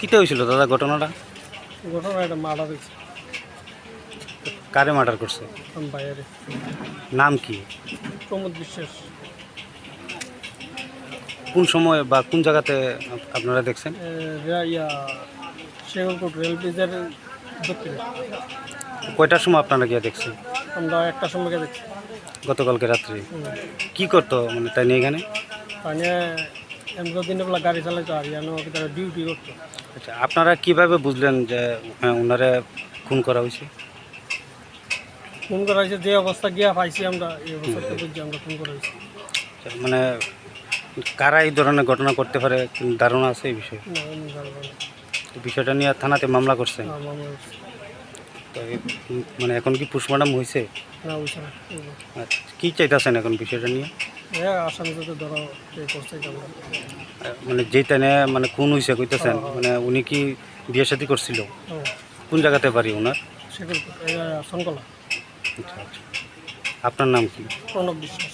কিতে হয়েছিল দাদা ঘটনাটা? ঘটনা একটা মারা দেখছি কারে মার্ডার করছে? বাইরে নাম কি? প্রমোদ বিশ্বাস। কোন সময় বা কোন জায়গাতে আপনারা দেখছেন? ইয়া রেল ব্রিজের দক্ষিণে কয়টার সময় আপনারা গিয়ে দেখছেন? আমরা একটা গিয়ে দেখছি। গতকালকে রাত্রে। কি করতো মানে তাই নিয়ে এখানে? এমনি দিনে বেলা গাড়ি চালাইতো আর ইয়ানো তারা ডিউটি করতো। আচ্ছা আপনারা কীভাবে বুঝলেন যে হ্যাঁ ওনারে খুন করা হয়েছে? ফোন করা হয়েছে যে অবস্থা গিয়া পাইছি আমরা এই অবস্থাতে বুঝছি আমরা ফোন করা হয়েছি। আচ্ছা, মানে কারা এই ধরনের ঘটনা করতে পারে ধারণা আছে এই বিষয়ে? না, এমনি জানব না। বিষয়টা নিয়ে থানাতে মামলা করছেন? না, মামলা হয়েছে। তো মানে এখন কি পুষ্পাডাম হয়েছে না বুঝছে না আচ্ছা, কি চাইতেছেন এখন বিষয়টা নিয়ে? হ্যাঁ আসামি ধরো করছে মানে যেই টাইনে মানে খুন হয়েছে কইতেছেন? মানে উনি কি বিয়ে শাদী করছিল? কোন জায়গাতে পারি ওনার আচ্ছা আচ্ছা। আপনার নাম কি? প্রণব বিশ্বাস।